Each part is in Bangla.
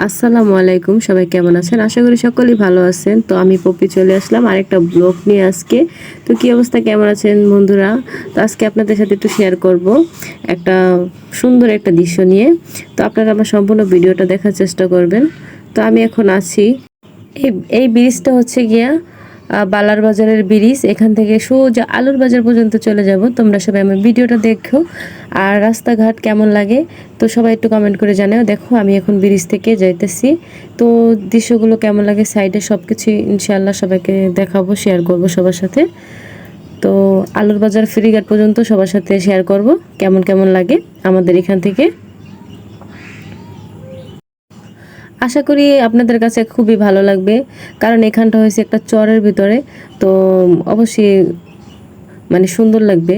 আসসালামু আলাইকুম, সবাই কেমন আছেন? আশা করি সকলেই ভালো আছেন। তো আমি পপি চলে আসলাম আরেকটা ব্লগ নিয়ে আজকে। তো কি অবস্থা, কেমন আছেন বন্ধুরা? তো আজকে আপনাদের সাথে একটু শেয়ার করব একটা সুন্দর একটা দৃশ্য নিয়ে। তো আপনারা আমার সম্পূর্ণ ভিডিওটা দেখার চেষ্টা করবেন। তো আমি এখন আছি। এই এই ব্রিজটা হচ্ছে গিয়া বালার বাজারের ব্রিজ, এখান থেকে সোজা আলুর বাজার পর্যন্ত চলে যাব। তোমরা সবাই আমার ভিডিওটা দেখো। আর রাস্তাঘাট কেমন লাগে, তো সবাই একটু কমেন্ট করে জানাও। দেখো, আমি এখন ব্রিজ থেকে যাইতেছি। তো দৃশ্যগুলো কেমন লাগে সাইডে সব কিছু ইনশাআল্লাহ সবাইকে দেখাবো শেয়ার করব সবার সাথে। তো আলুর বাজার ফেরিঘাট পর্যন্ত সবার সাথে শেয়ার করব। কেমন কেমন লাগে আমাদের এখান থেকে? আশা করি আপনাদের কাছে খুবই ভালো লাগবে। কারণ এখানটা হয়েছে একটা চরের ভিতরে, তো অবশ্যই মানে সুন্দর লাগবে।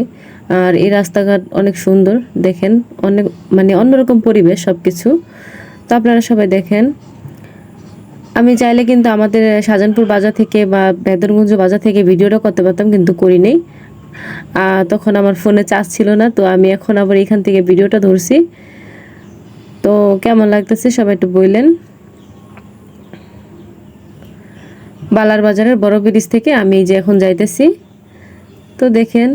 আর এই রাস্তাঘাট অনেক সুন্দর, দেখেন। অনেক মানে অন্যরকম পরিবেশ সব কিছু তো আপনারা সবাই দেখেন। আমি চাইলে কিন্তু আমাদের শাহজাহানপুর বাজার থেকে বা বেদরগঞ্জ বাজার থেকে ভিডিওটা করতে পারতাম, কিন্তু করি নেই। তখন আমার ফোনে চার্জ ছিল না, তো আমি এখন আবার এখান থেকে ভিডিওটা ধরছি। তো কেমন লাগতেছে সবাই একটু বললেন। বালার বাজারের বড় ব্রিজ থেকে আমি যে এখন যাইতেছি। তো দেখেন,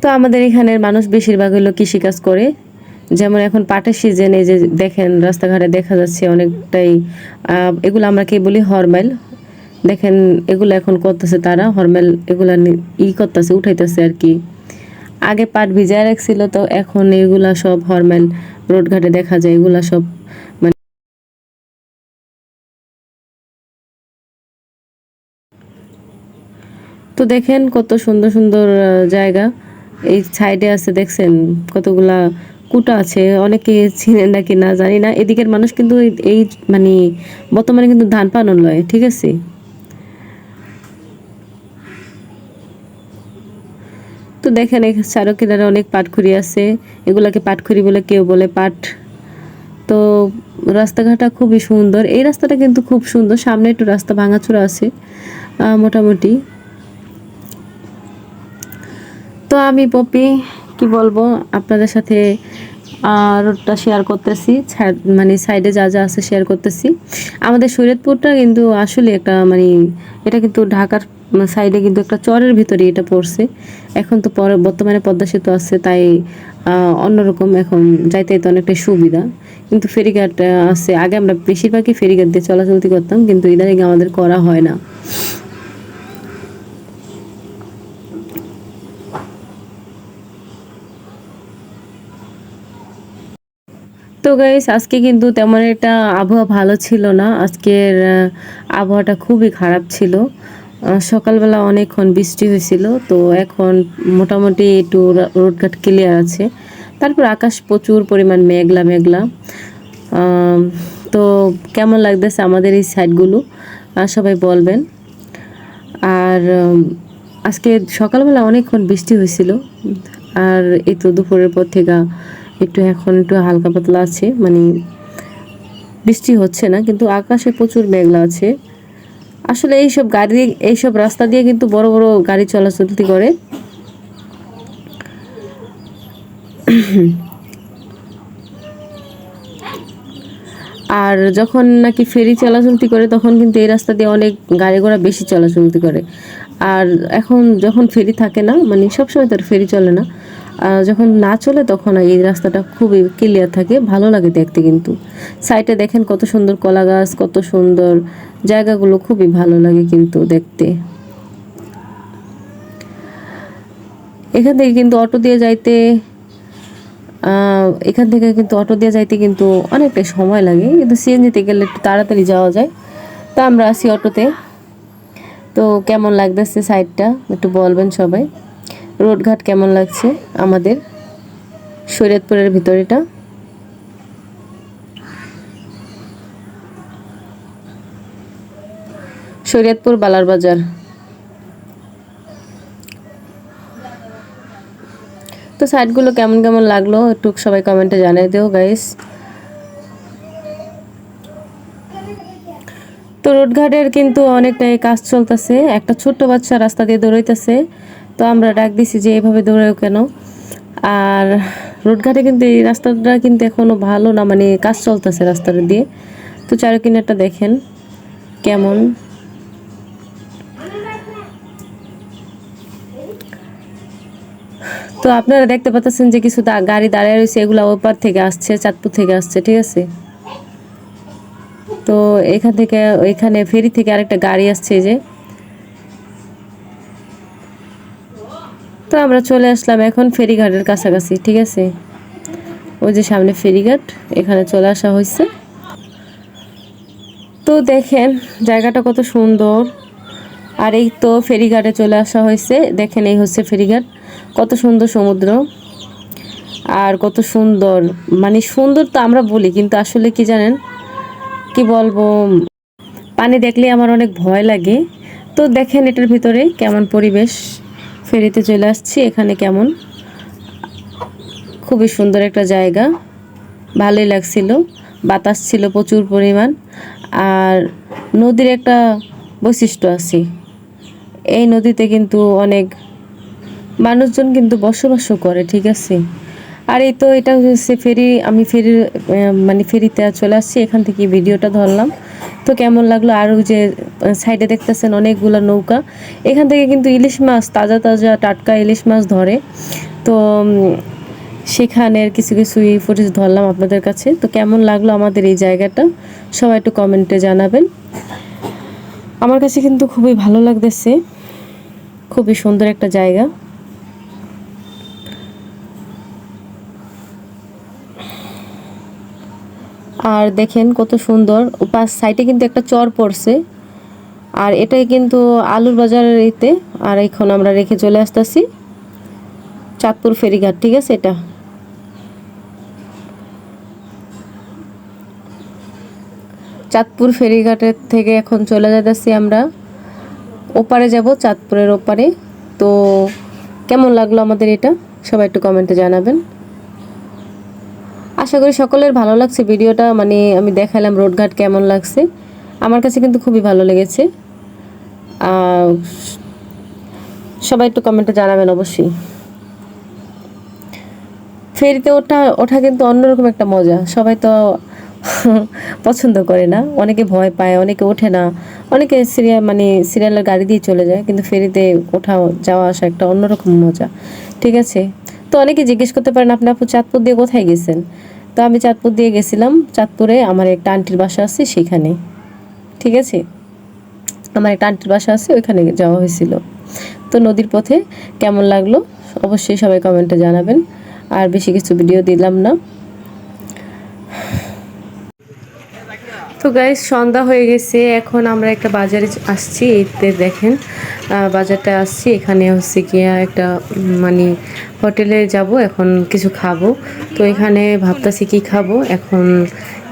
তো আমাদের এখানের মানুষ বেশিরভাগ হলো কৃষিকাজ করে। যেমন এখন পাটের সিজন যে দেখেন, রাস্তাঘাটে দেখা যাচ্ছে অনেকটাই এগুলো আমরা কি বলি হরমেল দেখেন, এগুলো এখন করতেছে তারা হরমেল এগুলা ই করতেছে, উঠাইতেছে আর কি। আগে পাট ভিজায় রাখছিল, তো এখন এগুলা সব হরমেল রোডঘাটে দেখা যায়, এগুলা সব দেখেন কত সুন্দর সুন্দর জায়গা। এই সাইডে আছে, দেখছেন, কতগুলা কুটা আছে। অনেকে চিনেন নাকি না, জানি না। এদিকের মানুষ কিন্তু এই- মানে বর্তমানে কিন্তু ধান পানন লয়, ঠিক আছে? তো দেখেন চারো কিনারে অনেক পাটখুরি আছে। এগুলাকে পাটখুরি বলে কেউ বলে পাট। তো রাস্তাঘাটটা খুবই সুন্দর। এই রাস্তাটা কিন্তু খুব সুন্দর। সামনে একটু রাস্তা ভাঙাচোরা আছে মোটামুটি। তো আমি পপি, কি বলব, আপনাদের সাথে রোডটা শেয়ার করতেছি মানে সাইডে যা যা আছে শেয়ার করতেছি। আমাদের শরীয়তপুরটা কিন্তু আসলে একটা মানে এটা কিন্তু ঢাকার সাইডে কিন্তু একটা চরের ভিতরে এটা পড়ছে। এখন তো পরে, বর্তমানে পদ্মা সেতু আছে, তাই অন্যরকম এখন যাইতে তো অনেকটাই সুবিধা। কিন্তু ফেরিঘাট আছে। আগে আমরা বেশিরভাগই ফেরিঘাট দিয়ে চলাচলতি করতাম, কিন্তু ইদানিং আমাদের করা হয় না। তো গাইস আজকে কিন্তু তেমন একটা আবহাওয়া ভালো ছিল না। আজকের আবহাওয়াটা খুবই খারাপ ছিল। সকালবেলা অনেকক্ষণ বৃষ্টি হয়েছিল, তো এখন মোটামুটি একটু রোডঘাট ক্লিয়ার আছে। তারপর আকাশ প্রচুর পরিমাণ মেঘলা মেঘলা। তো কেমন লাগতেছে আমাদের এই সাইডগুলো সবাই বলবেন। আর আজকে সকালবেলা অনেকক্ষণ বৃষ্টি হয়েছিল। আর এই তো দুপুরের পর থেকে একটু এখন একটু হালকা পাতলা আছে মানে বৃষ্টি হচ্ছে না, কিন্তু আকাশে প্রচুর মেঘলা আছে। আসলে এইসব গাড়ি, এইসব রাস্তা দিয়ে কিন্তু বড় বড় গাড়ি চলাচলতি করে। আর যখন নাকি ফেরি চলাচলতি করে, তখন কিন্তু এই রাস্তা দিয়ে অনেক গাড়ি ঘোড়া বেশি চলাচলতি করে। আর এখন যখন ফেরি থাকে না মানে সবসময় তার ফেরি চলে না যখন না চলে তখন এই রাস্তাটা খুবই ক্লিয়ার থাকে, ভালো লাগে দেখতে কিন্তু। সাইডে দেখেন কত সুন্দর কলা গাছ, কত সুন্দর জায়গাগুলো, খুবই ভালো লাগে কিন্তু দেখতে। এখান থেকে কিন্তু অটো দিয়ে যাইতে এখান থেকে কিন্তু অটো দিয়ে যাইতে কিন্তু অনেকটা সময় লাগে, কিন্তু সিএনজিতে গেলে একটু তাড়াতাড়ি যাওয়া যায়। তা আমরা আসি অটোতে। তো কেমন লাগতেছে সাইডটা একটু বলবেন সবাই। রোডঘাট কেমন লাগছে আমাদের? শরীয়তপুরের ভিতরেটা? শরীয়তপুর বালার বাজার। তো সাইডগুলো কেমন কেমন লাগল একটু সবাই কমেন্টে জানিয়ে দিও গাইস তো রোডঘাটের কিন্তু অনেকটাই কাজ চলতেছে। একটা ছোট্ট বাচ্চা রাস্তা দিয়ে দৌড়াইতেছে। তো আমরা ডাক দিছি যে এভাবে দৌড়াও কেন? আর রোডঘাটে কিন্তু এই রাস্তাটা কিন্তু এখনও ভালো না মানে কাজ চলতেছে রাস্তাটা দিয়ে। তো চার কিনারটা দেখেন কেমন। তো আপনারা দেখতে পাচ্ছেন যে কিছু গাড়ি দাঁড়িয়ে রয়েছে, এগুলো ওপার থেকে আসছে, চাঁদপুর থেকে আসছে, ঠিক আছে? তো এখান থেকে, এখানে ফেরি থেকে আরেকটা গাড়ি আসছে যে। তো আমরা চলে আসলাম এখন ফেরিঘাটের কাছাকাছি, ঠিক আছে? ওই যে সামনে ফেরিঘাট, এখানে চলে আসা হয়েছে। তো দেখেন, জায়গাটা কত সুন্দর। আর এই তো ফেরিঘাটে চলে আসা হয়েছে। দেখেন, এই হচ্ছে ফেরিঘাট। কত সুন্দর সমুদ্র। আর কত সুন্দর। মানে সুন্দর তো আমরা বলি, কিন্তু আসলে কি জানেন? কি বলব? পানি দেখলে আমার অনেক ভয় লাগে। তো দেখেন, এটার ভিতরে কেমন পরিবেশ। ফেরিতে চলে আসছি, এখানে কেমন? খুবই সুন্দর একটা জায়গা, ভালোই লাগছিল, বাতাস ছিল প্রচুর পরিমাণ, আর নদীর একটা বৈশিষ্ট্য আছে। এই নদীতে কিন্তু অনেক মানুষজন কিন্তু বসবাসও করে, ঠিক আছে? আর এই তো এটা হচ্ছে ফেরি, আমি ফেরি মানে ফেরিতে চলে আসছি, এখান থেকে ভিডিওটা ধরলাম। তো কেমন লাগল? আরও যে সাইডে দেখতেছেন অনেকগুলো নৌকা। এখান থেকে কিন্তু ইলিশ মাছ, তাজা তাজা টাটকা ইলিশ মাছ ধরে। তো সেখানের কিছু কিছু ফুটেজ ধরলাম আপনাদের কাছে। তো কেমন লাগল আমাদের এই জায়গাটা? সবাই একটু কমেন্টে জানাবেন। আমার কাছে কিন্তু খুবই ভালো লাগতেছে। খুবই সুন্দর একটা জায়গা। আর দেখেন কত সুন্দর। পাশ সাইডে কিন্তু একটা চর পড়ছে। আর এটাই কিন্তু আলুর বাজারের এতে। আর এখন আমরা রেখে চলে আসতেছি চাঁদপুর ফেরিঘাট, ঠিক আছে এটা? চাঁদপুর ফেরিঘাটের থেকে এখন চলে যেতেছি আমরা। ওপারে যাব, চাঁদপুরের ওপারে। তো কেমন লাগল আমাদের এটা? সবাই একটু কমেন্টে জানাবেন। আশা করি সকলের ভালো লাগছে ভিডিওটা। মানে আমি দেখালাম রোডঘাট কেমন লাগছে। আমার কাছে কিন্তু খুবই ভালো লেগেছে। সবাই একটু কমেন্টে জানাবেন অবশ্যই। ফেরিতে ওঠা ওঠা কিন্তু অন্যরকম একটা মজা। সবাই তো পছন্দ করে না। অনেকে ভয় পায়, অনেকে ওঠে না। অনেকে সিরিয়াল মানে সিরিয়ালের গাড়ি দিয়ে চলে যায়, কিন্তু ফেরিতে ওঠা, যাওয়া, আসা একটা অন্যরকম মজা। ঠিক আছে? তো অনেকে জিজ্ঞেস করতে পারেন, আপনি আপু চাঁদপুর দিয়ে কোথায় গেছেন? তো আমি চাঁদপুর দিয়ে গেছিলাম। চাঁদপুরে আমার একটা আন্টির বাসা আছে সেখানে। ঠিক আছে? আমার একটা আন্টির বাসা আছে, ওইখানে যাওয়া হয়েছিল। তো নদীর পথে কেমন লাগল অবশ্যই সবাই কমেন্টে জানাবেন। আর বেশি কিছু ভিডিও দিলাম না। তো গাইজ সন্ধ্যা হয়ে গেছে, এখন আমরা একটা বাজারে আসছি এতে দেখেন বাজারটা আসছি, এখানে হচ্ছে গিয়া একটা মানে হোটেলে যাব, এখন কিছু খাব। তো এখানে ভাবতাছি কি খাব, এখন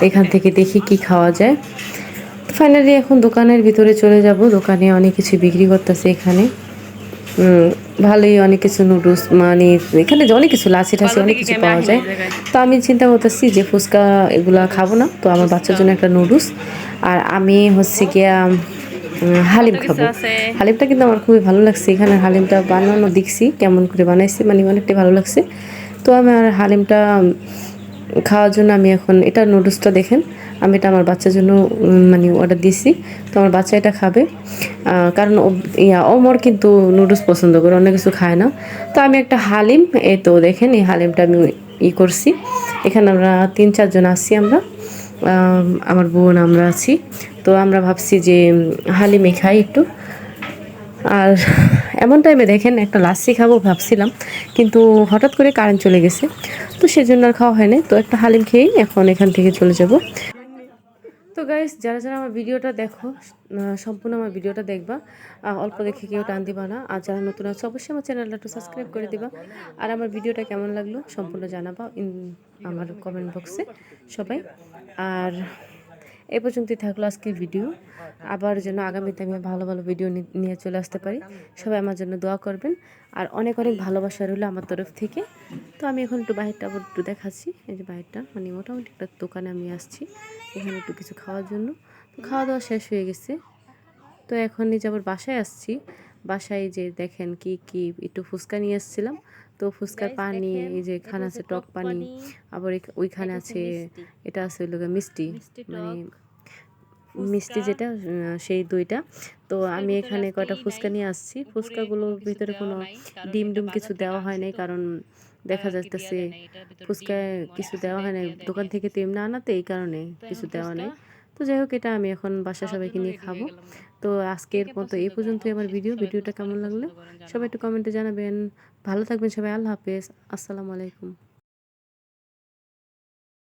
এখান থেকে দেখি কি খাওয়া যায়। ফাইনালি এখন দোকানের ভিতরে চলে যাব। দোকানে অনেক কিছু বিক্রি করতেছে এখানে। ভালোই অনেক কিছু নুডলস মানে এখানে অনেক কিছু লাচি টাচি অনেক কিছু পাওয়া যায়। তো আমি চিন্তা করতেছি যে ফুচকা এগুলা খাব না। তো আমার বাচ্চার জন্য একটা নুডলস আর আমি হচ্ছে গিয়া হালিম খাব। হালিমটা কিন্তু আমার খুবই ভালো লাগছে। এখানে হালিমটা বানানো দেখছি কেমন করে বানাইছে মানে অনেকটাই ভালো লাগছে। তো আমি আর হালিমটা খাওয়ার জন্য আমি এখন এটা নুডলসটা দেখেন। আমি এটা আমার বাচ্চার জন্য মানে অর্ডার দিয়েছি। তো আমার বাচ্চা এটা খাবে। কারণ ইয়া অমর কিন্তু নুডলস পছন্দ করে, অন্য কিছু খায় না। তো আমি একটা হালিম, এই তো দেখেন, এই হালিমটা আমি ই করছি। এখানে আমরা তিন চারজন আছি আমরা। আমার বোন আমরা আছি। তো আমরা ভাবছি যে হালিমে খাই একটু। আর এমন টাইমে দেখেন, একটা লাচ্ছি খাব ভাবছিলাম, কিন্তু হঠাৎ করে কারেন্ট চলে গেছে। তো সেজন্য আর খাওয়া হয়নি। তো একটা হালিম খেয়েই এখন এখান থেকে চলে যাব। তো গাইস যারা যারা আমার ভিডিওটা দেখো সম্পূর্ণ আমার ভিডিওটা দেখবা অল্প দেখে কেউ টান দিবা না। আর যারা নতুন আছে, অবশ্যই আমার চ্যানেলটা একটু সাবস্ক্রাইব করে দিবা। আর আমার ভিডিওটা কেমন লাগল, সম্পূর্ণ জানাবা ইন আমার কমেন্ট বক্সে সবাই। আর এ পর্যন্তই থাকল আজকের ভিডিও। আবার যেন আগামীতে আমি ভালো ভালো ভিডিও নিয়ে চলে আসতে পারি। সবাই আমার জন্য দোয়া করবেন। আর অনেক অনেক ভালোবাসা রইল আমার তরফ থেকে। তো আমি এখন একটু বাহিরটা আবার একটু দেখাচ্ছি। এই যে বাহিরটা মানে মোটামুটি একটা দোকানে আমি আসছি এখানে একটু কিছু খাওয়ার জন্য। তো খাওয়া দাওয়া শেষ হয়ে গেছে। তো এখন নিজে আবার বাসায় আসছি। বাসায় যে দেখেন কি কি একটু ফুচকা নিয়ে এসেছিলাম তো ফুচকার পানি এই যে এখানে আছে টক পানি আবার ওইখানে আছে এটা আছে গিয়ে মিষ্টি মানে মিষ্টি যেটা সেই দুইটা। তো আমি এখানে কয়টা ফুচকা নিয়ে আসছি। ফুচকাগুলোর ভিতরে কোনো ডিম ডিম কিছু দেওয়া হয় নাই কারণ দেখা ভিতরে ফুচকায় কিছু দেওয়া হয় নাই দোকান থেকে তো এমনি আনাতে এই কারণে কিছু দেওয়া নেই। তো যাই হোক এটা আমি এখন বাসা সবাইকে নিয়ে খাব। তো আজকের মতো এই? পর্যন্তই আমার ভিডিও। ভিডিওটা কেমন লাগল। সবাই একটু কমেন্টে জানাবেন। ভালো থাকবেন সবাই আল্লাহ হাফেজ। আসসালামু আলাইকুম।